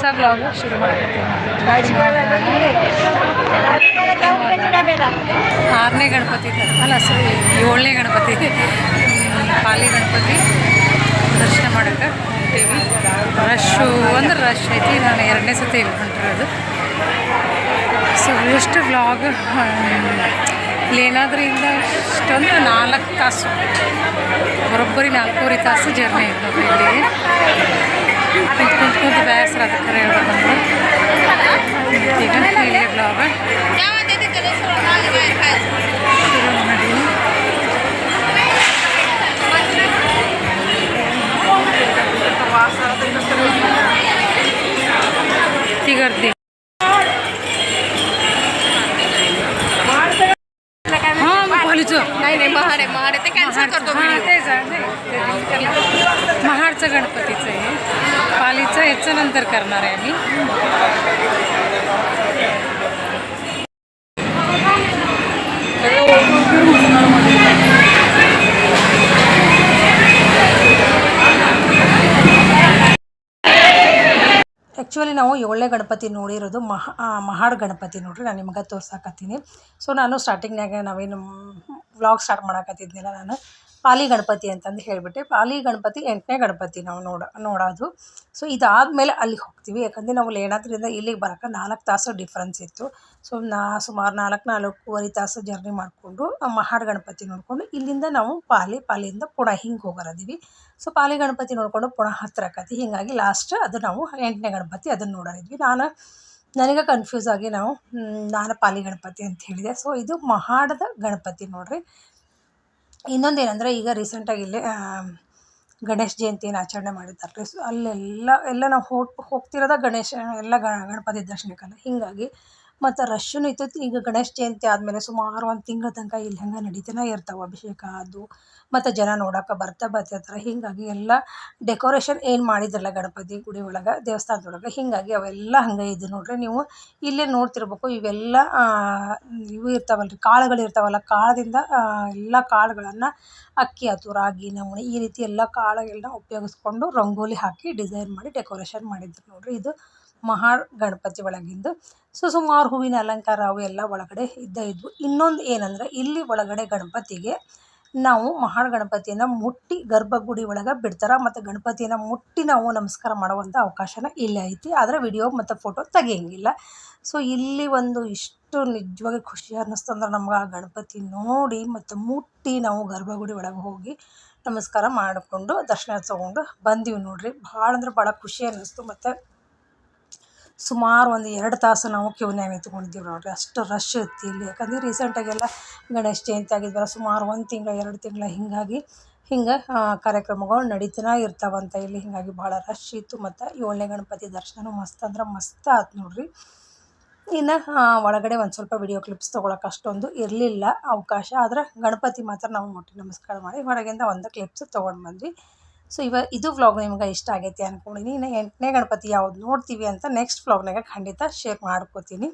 ಹೊಸ ಬ್ಲಾಗ್ ಶುರು ಮಾಡ್ತೀನಿ ಆರನೇ ಗಣಪತಿ ಅಲ್ಲ ಸರಿ ಏಳನೇ ಗಣಪತಿ. ಪಾಲಿ ಗಣಪತಿ. ದರ್ಶನ ಮಾಡೋಕೆ ಹೋಗ್ತೀವಿ. ರಶ್ಶು ಅಂದ್ರೆ ರಶ್ ಐತಿ. ನಾನು ಎರಡನೇ ಸತಿ ಹೊಂಟಿರೋದು ಸೊ ಎಷ್ಟು ವ್ಲಾಗ್ ಇಲ್ಲೇನಾದ್ರೂ ಇಲ್ಲ ಇಷ್ಟೊಂದು ನಾಲ್ಕು ತಾಸು. ಬರೋಬ್ಬರಿ ನಾಲ್ಕೂವರೆ ತಾಸು ಜರ್ನಿ ಇರ್ತದೆ ಇಲ್ಲಿ. ಕುಂತ್ ಕುಂತ್ ಕುಂತು ಬೇಸರ ಅದಕ್ಕೆ ಹೇಳ್ಬೇಕಂದ್ರೆ ಈಗ ಇಲ್ಲೇ ಬ್ಲಾಗ್ ಶುರು ಮಾಡಿ ती गर्दी हां मग पालीचं नाही नाही महाड आहे महाड आहे ते कॅन्सल करतो हां व्हिडिओ तेच आहे, ते- ते- ते- महाडचं गणपतीचं आहे पालीचं याचं नंतर करणार आहे मी ಆ್ಯಕ್ಚುಲಿ ನಾವು ಏಳನೇ ಗಣಪತಿ ನೋಡಿರೋದು ಮಹಾ ಆ, ಮಹಾಡ್ ಗಣಪತಿ ನೋಡ್ರಿ ನಾನು ನಿಮ್ಗೆ ತೋರ್ಸಾಕತ್ತೀನಿ ಸೊ ನಾನು ಸ್ಟಾರ್ಟಿಂಗ್ನಾಗ ನಾವೇನು ವ್ಲಾಗ್ ಸ್ಟಾರ್ಟ್ ಮಾಡಕತ್ತಿದ್ನಿಲ್ಲ ನಾನು ಪಾಲಿ ಗಣಪತಿ ಅಂತಂದು ಹೇಳಿಬಿಟ್ಟೆ ಪಾಲಿ ಗಣಪತಿ ಎಂಟನೇ ಗಣಪತಿ ನಾವು ನೋಡ, ನೋಡೋದು. ಸೊ ಇದಾದಮೇಲೆ ಅಲ್ಲಿಗೆ ಹೋಗ್ತೀವಿ. ಯಾಕಂದರೆ ನಾವು ಲೇಣಾದ್ರಿಂದ ಇಲ್ಲಿಗೆ ಬರೋಕೆ ನಾಲ್ಕು ತಾಸು ಡಿಫ್ರೆನ್ಸ್ ಇತ್ತು. ಸೊ ನಾ ಸುಮಾರು ನಾಲ್ಕು, ನಾಲ್ಕೂವರೆ ತಾಸು ಜರ್ನಿ ಮಾಡಿಕೊಂಡು ಮಹಾಡ್ ಗಣಪತಿ ನೋಡಿಕೊಂಡು ಇಲ್ಲಿಂದ ನಾವು ಪಾಲಿ, ಪಾಲಿಯಿಂದ ಪುಣ ಹಿಂಗೆ ಹೋಗೋರದೀವಿ. ಸೊ ಪಾಲಿ ಗಣಪತಿ ನೋಡಿಕೊಂಡು ಪುನಃ ಹತ್ತಿರ ಆಕತಿ. ಹೀಗಾಗಿ ಲಾಸ್ಟ್ ಅದು ನಾವು ಎಂಟನೇ ಗಣಪತಿ ಅದನ್ನು ನೋಡೋರಿದ್ವಿ. ನಾನು, ನನಗೆ ಕನ್ಫ್ಯೂಸ್ ಆಗಿ ನಾವು ನಾನು ಪಾಲಿ ಗಣಪತಿ ಅಂತ ಹೇಳಿದೆ. ಸೊ ಇದು ಮಹಾಡದ ಗಣಪತಿ ನೋಡ್ರಿ. ಇನ್ನೊಂದು ಏನಂದರೆ ಈಗ ರೀಸೆಂಟಾಗಿ ಇಲ್ಲೇ ಗಣೇಶ ಜಯಂತಿಯನ್ನು ಆಚರಣೆ ಮಾಡಿದ್ದಾರೆ. ಸೊ ಅಲ್ಲೆಲ್ಲ, ಎಲ್ಲ ನಾವು ಹೋಗಿ, ಹೋಗ್ತಿರೋದ ಗಣೇಶ, ಎಲ್ಲ ಗಣಪತಿ ದರ್ಶನಕ್ಕಲ್ಲ. ಹೀಗಾಗಿ ಮತ್ತು ರಶ್ಶೂ ಇರ್ತೈತಿ. ಈಗ ಗಣೇಶ ಜಯಂತಿ ಆದಮೇಲೆ ಸುಮಾರು ಒಂದು ತಿಂಗಳ ತನಕ ಇಲ್ಲಿ ಹೆಂಗೆ ನಡೀತಾನೆ ಇರ್ತಾವೆ ಅಭಿಷೇಕ ಅದು. ಮತ್ತು ಜನ ನೋಡೋಕೆ ಬರ್ತಾ ಬರ್ತಿರ್ತಾರೆ ಹೀಗಾಗಿ ಎಲ್ಲ ಡೆಕೋರೇಷನ್ ಏನು ಮಾಡಿದ್ರಲ್ಲ ಗಣಪತಿ ಗುಡಿ ಒಳಗೆ, ದೇವಸ್ಥಾನದೊಳಗೆ, ಹೀಗಾಗಿ ಅವೆಲ್ಲ ಹಂಗೆ ಇದು ನೋಡ್ರಿ ನೀವು ಇಲ್ಲೇ ನೋಡ್ತಿರ್ಬೇಕು. ಇವೆಲ್ಲ ಇವು ಇರ್ತಾವಲ್ಲ ರೀ ಕಾಳುಗಳು ಇರ್ತಾವಲ್ಲ, ಕಾಳದಿಂದ ಎಲ್ಲ ಕಾಳುಗಳನ್ನು ಅಕ್ಕಿ ಆಯ್ತು ರಾಗಿ ನಮೂನೆ ಈ ರೀತಿ ಎಲ್ಲ ಕಾಳುಗಳನ್ನ ಉಪಯೋಗಿಸ್ಕೊಂಡು ರಂಗೋಲಿ ಹಾಕಿ ಡಿಸೈನ್ ಮಾಡಿ ಡೆಕೋರೇಷನ್ ಮಾಡಿದ್ರು ನೋಡ್ರಿ. ಇದು ಮಹಾ ಗಣಪತಿ ಒಳಗಿಂದು. ಸೊ, ಸುಮಾರು ಹೂವಿನ ಅಲಂಕಾರ ಅವು ಎಲ್ಲ ಒಳಗಡೆ ಇದ್ದೇ ಇದ್ವು. ಇನ್ನೊಂದು ಏನಂದ್ರೆ, ಇಲ್ಲಿ ಒಳಗಡೆ ಗಣಪತಿಗೆ ನಾವು ಮಹಾ ಗಣಪತಿಯನ್ನು ಮುಟ್ಟಿ ಗರ್ಭಗುಡಿ ಒಳಗೆ ಬಿಡ್ತಾರೆ. ಮತ್ತು ಗಣಪತಿಯನ್ನು ಮುಟ್ಟಿ ನಾವು ನಮಸ್ಕಾರ ಮಾಡುವಂಥ ಅವಕಾಶನ ಇಲ್ಲೇ ಐತಿ. ಆದರೆ ವಿಡಿಯೋ ಮತ್ತು ಫೋಟೋ ತೆಗಿಯಂಗಿಲ್ಲ. ಸೊ, ಇಲ್ಲಿ ಒಂದು ಇಷ್ಟು ನಿಜವಾಗಿ ಖುಷಿ ಅನ್ನಿಸ್ತು ಅಂದ್ರೆ ನಮ್ಗೆ ಆ ಗಣಪತಿ ನೋಡಿ ಮತ್ತು ಮುಟ್ಟಿ ನಾವು ಗರ್ಭಗುಡಿ ಒಳಗೆ ಹೋಗಿ ನಮಸ್ಕಾರ ಮಾಡಿಕೊಂಡು ದರ್ಶನ ತಗೊಂಡು ಬಂದೀವಿ ನೋಡ್ರಿ. ಭಾಳ ಅಂದ್ರೆ ಭಾಳ ಖುಷಿ ಅನ್ನಿಸ್ತು. ಮತ್ತು ಸುಮಾರು ಒಂದು ಎರಡು ತಾಸು ನಾವು ಕ್ಯೂನ್ಯಾಗ ನಿಂತ್ಕೊಂಡಿದ್ದೀವಿ ನೋಡಿರಿ. ಅಷ್ಟು ರಶ್ ಇತ್ತು ಇಲ್ಲಿ. ಯಾಕಂದ್ರೆ ರೀಸೆಂಟಾಗೆಲ್ಲ ಗಣೇಶ ಜಯಂತಿ ಆಗಿದ್ವಲ್ಲ, ಸುಮಾರು ಒಂದು ತಿಂಗಳು, ಎರಡು ತಿಂಗಳು ಹೀಗಾಗಿ, ಹಿಂಗೆ ಕಾರ್ಯಕ್ರಮಗಳು ನಡೀತಾನೆ ಇರ್ತಾವಂತ ಇಲ್ಲಿ ಹೀಗಾಗಿ ಭಾಳ ರಶ್ ಇತ್ತು. ಮತ್ತು ಏಳನೇ ಗಣಪತಿ ದರ್ಶನವೂ ಮಸ್ತ್ ಅಂದ್ರೆ ಮಸ್ತ್ ಆಯ್ತು ನೋಡಿರಿ. ಇನ್ನು ಒಳಗಡೆ ಒಂದು ಸ್ವಲ್ಪ ವಿಡಿಯೋ ಕ್ಲಿಪ್ಸ್ ತೊಗೊಳಕ್ಕೆ ಅಷ್ಟೊಂದು ಇರಲಿಲ್ಲ ಅವಕಾಶ. ಆದ್ರೆ ಗಣಪತಿ ಮಾತ್ರ ನಾವು ಮುಟ್ಟಿ ನಮಸ್ಕಾರ ಮಾಡಿ ಹೊರಗಿಂದ ಒಂದು ಕ್ಲಿಪ್ಸ್ ತೊಗೊಂಡು ಬಂದ್ವಿ. ಸೊ ಇವ ಇದು ವ್ಲಾಗ್ ನಿಮ್ಗೆ ಇಷ್ಟ ಆಗೈತಿ ಅಂದ್ಕೊಂಡಿನಿ ಇನ್ನು ಎಂಟನೇ ಗಣಪತಿ ಯಾವ್ದು ನೋಡ್ತೀವಿ ಅಂತ ನೆಕ್ಸ್ಟ್ ವ್ಲಾಗ್ನಾಗ ಖಂಡಿತ ಶೇರ್ ಮಾಡ್ಕೋತೀನಿ.